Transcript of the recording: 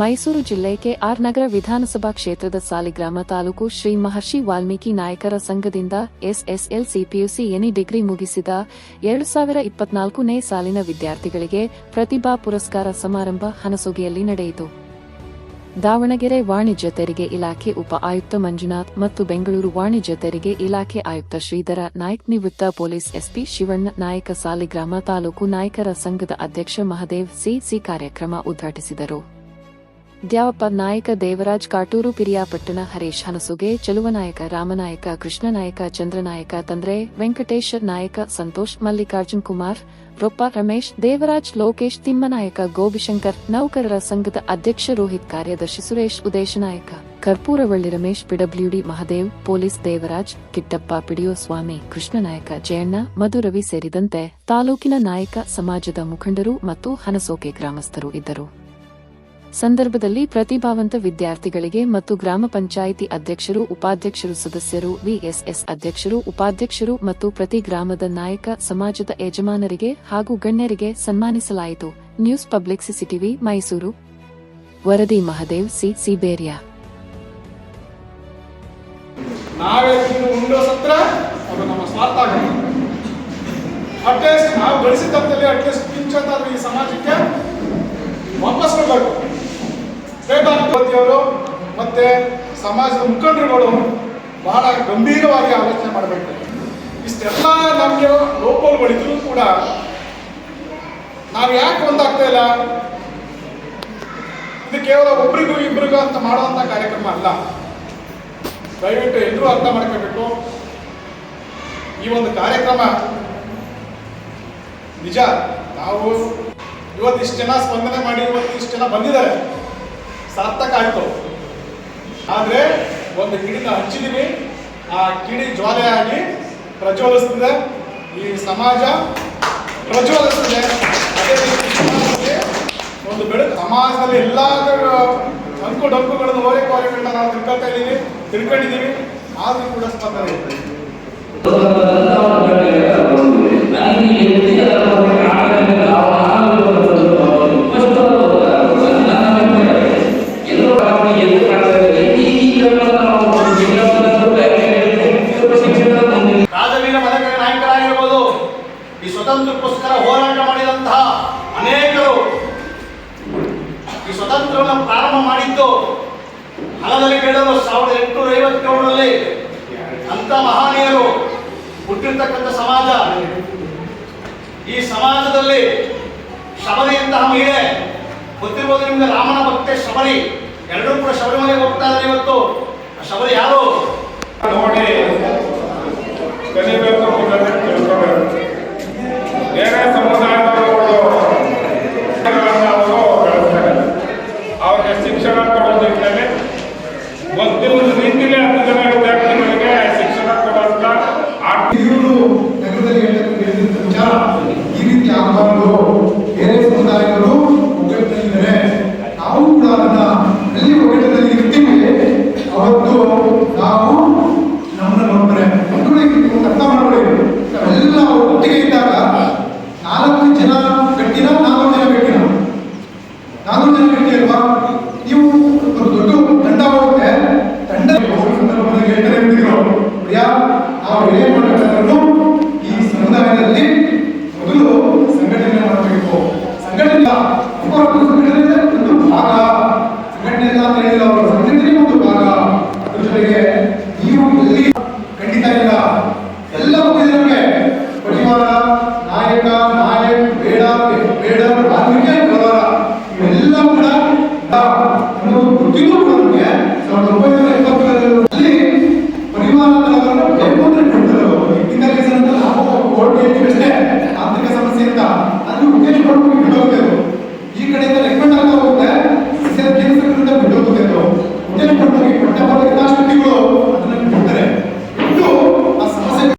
ಮೈಸೂರು ಜಿಲ್ಲೆ ಕೆಆರ್ ನಗರ ವಿಧಾನಸಭಾ ಕ್ಷೇತ್ರದ ಸಾಲಿಗ್ರಾಮ ತಾಲೂಕು ಶ್ರೀ ಮಹರ್ಷಿ ವಾಲ್ಮೀಕಿ ನಾಯಕರ ಸಂಘದಿಂದ ಎಸ್ಎಸ್ಎಲ್ಸಿ ಪಿಯುಸಿ ಎನಿ ಡಿಗ್ರಿ ಮುಗಿಸಿದ ಎರಡು ಸಾವಿರ ಇಪ್ಪತ್ನಾಲ್ಕನೇ ಸಾಲಿನ ವಿದ್ಯಾರ್ಥಿಗಳಿಗೆ ಪ್ರತಿಭಾ ಪುರಸ್ಕಾರ ಸಮಾರಂಭ ಹನಸುಗೆಯಲ್ಲಿ ನಡೆಯಿತು. ದಾವಣಗೆರೆ ವಾಣಿಜ್ಯ ತೆರಿಗೆ ಇಲಾಖೆ ಉಪ ಆಯುಕ್ತ ಮಂಜುನಾಥ್ ಮತ್ತು ಬೆಂಗಳೂರು ವಾಣಿಜ್ಯ ತೆರಿಗೆ ಇಲಾಖೆ ಆಯುಕ್ತ ಶ್ರೀಧರ ನಾಯ್ಕ್ ನಿವೃತ್ತ ಪೊಲೀಸ್ ಎಸ್ಪಿ ಶಿವಣ್ಣ ನಾಯಕ ಸಾಲಿಗ್ರಾಮ ತಾಲೂಕು ನಾಯಕರ ಸಂಘದ ಅಧ್ಯಕ್ಷ ಮಹದೇವ್ ಸಿಸಿ ಕಾರ್ಯಕ್ರಮ ಉದ್ಘಾಟಿಸಿದರು. ದ್ಯಾವಪ್ಪ ನಾಯಕ, ದೇವರಾಜ್ ಕಾಟೂರು, ಪಿರಿಯಾಪಟ್ಟಣ, ಹರೀಶ್ ಹನಸುಗೆ ಚಲುವನಾಯಕ ರಾಮನಾಯಕ ಕೃಷ್ಣನಾಯಕ ಚಂದ್ರನಾಯಕ, ತಂದ್ರೆ ವೆಂಕಟೇಶ ನಾಯಕ, ಸಂತೋಷ್, ಮಲ್ಲಿಕಾರ್ಜುನ್ ಕುಮಾರ್, ರೊಪ್ಪ, ರಮೇಶ್, ದೇವರಾಜ್, ಲೋಕೇಶ್, ತಿಮ್ಮನಾಯಕ ಗೋಬಿಶಂಕರ್ ನೌಕರರ ಸಂಘದ ಅಧ್ಯಕ್ಷ, ರೋಹಿತ್, ಕಾರ್ಯದರ್ಶಿ Suresh Udeshanayaka Karpuravalli Ramesh, PWD Mahadev, police Devaraj, Kittappa PDO Swamy Krishnanayaka Jayanna Madhuravi ಸೇರಿದಂತೆ ತಾಲೂಕಿನ ನಾಯಕ, ಸಮಾಜದ ಮುಖಂಡರು ಮತ್ತು ಹನಸೋಕೆ ಗ್ರಾಮಸ್ಥರು ಇದ್ದರು. ಸಂದರ್ಭದಲ್ಲಿ ಪ್ರತಿಭಾವಂತ ವಿದ್ಯಾರ್ಥಿಗಳಿಗೆ ಮತ್ತು ಗ್ರಾಮ ಪಂಚಾಯಿತಿ ಅಧ್ಯಕ್ಷರು, ಉಪಾಧ್ಯಕ್ಷರು, ಸದಸ್ಯರು, ವಿಎಸ್ಎಸ್ ಅಧ್ಯಕ್ಷರು, ಉಪಾಧ್ಯಕ್ಷರು ಮತ್ತು ಪ್ರತಿ ಗ್ರಾಮದ ನಾಯಕ, ಸಮಾಜದ ಯಜಮಾನರಿಗೆ ಹಾಗೂ ಗಣ್ಯರಿಗೆ ಸನ್ಮಾನಿಸಲಾಯಿತು. News public CCTV, Mysuru. ವರದಿ ಮಹದೇವ್, ಸಿ, ಸಿಬೇರಿಯಾ. ಅಟ್ಲೀಸ್ಟ್ ನಾವು ಅಟ್ಲೀಸ್ಟ್ ಈ ಸಮಾಜಕ್ಕೆ ಮತ್ತೆ ಸಮಾಜದ ಮುಖಂಡರುಗಳು ಬಹಳ ಗಂಭೀರವಾಗಿ ಆಲೋಚನೆ ಮಾಡಬೇಕು. ಇಷ್ಟೆಲ್ಲ ನಮಗೆ ಲೋಪಗಳಿದ್ರೂ ಕೂಡ ನಾವು ಯಾಕೆ ಒಂದಾಗ್ತಾ ಇಲ್ಲ? ಇದು ಕೇವಲ ಒಬ್ರಿಗೂ ಇಬ್ಬರಿಗೂ ಅಂತ ಮಾಡುವಂತ ಕಾರ್ಯಕ್ರಮ ಅಲ್ಲ. ದಯವಿಟ್ಟು ಎಲ್ಲರೂ ಅರ್ಥ ಮಾಡ್ಕೋಬೇಕು ಈ ಒಂದು ಕಾರ್ಯಕ್ರಮ ನಿಜ. ನಾವು ಇವತ್ತಿಷ್ಟು ಜನ ಸ್ಪಂದನೆ ಮಾಡಿ ಇವತ್ತಿಷ್ಟು ಜನ ಬಂದಿದ್ದಾರೆ. ಸಾರ್ಥಕ ಆಯ್ತು ಆದರೆ ಒಂದು ಕಿಡಿನ ಹಚ್ಚಿದೀವಿ ಆ ಕಿಡಿ ಜ್ವಾಲೆಯಾಗಿ ಪ್ರಜ್ವಲಿಸ್ತಿದೆ. ಈ ಸಮಾಜ ಪ್ರಜ್ವಲಿಸ್ತಿದೆ. ಅದೇ ರೀತಿ ಒಂದು ಬೆಳಕು ಸಮಾಜದಲ್ಲಿ ಎಲ್ಲ ಅಂಕು ಡಂಕುಗಳನ್ನು ಓರೆ ಕೋರೆಗಳನ್ನ ನಾವು ತಿಳ್ಕೊಳ್ತಾ ಇದ್ದೀವಿ, ತಿಳ್ಕೊಂಡಿದ್ದೀವಿ. ಆದ್ರೂ ಕೂಡ ಸ್ಪಂದನೆ ಇದೆ ಈ ಸ್ವತಂತ್ರಕ್ಕೋಸ್ಕರ ಹೋರಾಟ ಮಾಡಿದಂತಹ ಅನೇಕರು ಈ ಸ್ವತಂತ್ರವನ್ನು ಪ್ರಾರಂಭ ಮಾಡಿದ್ದು ಹಣದಲ್ಲಿ ಕೇಳಲು ಸಾವಿರದ ಎಂಟುನೂರ ಐವತ್ತೇಳರಲ್ಲಿ ಅಂತ ಮಹನೀಯರು ಹುಟ್ಟಿರ್ತಕ್ಕಂಥ ಸಮಾಜ. ಈ ಸಮಾಜದಲ್ಲಿ ಶಬರಿಯಂತಹ ಮಹಿಳೆ ಗೊತ್ತಿರ್ಬೋದು ನಿಮ್ಗೆ ರಾಮನ ಭಕ್ತೆ ಶಬರಿ. ಎರಡೂ ಕೂಡ ಶಬರಿಮಲೆಗೆ ಹೋಗ್ತಾ ಇದ್ದಾರೆ ಇವತ್ತು. ಶಬರಿ ಯಾರು? ನೋಡಿ ಕಲಿಬೇಕು. ಎಲ್ಲಿ ಖಂಡಿತ ಇಲ್ಲ. ಎಲ್ಲ ಮುಗಿದ್ರೆ ನಮಗೆ. ಪಟಿವಾರ ನಾಯಕ, ನಾಯಕ್, ಬೇಡ ಬೇಡ ರಾಜಕೀಯ ಕೋಲಾರ ಇವೆಲ್ಲವೂ ಕೂಡ ನಮ್ಮದು ಗೊತ್ತಿದ್ರು ಕೂಡ ನಮಗೆ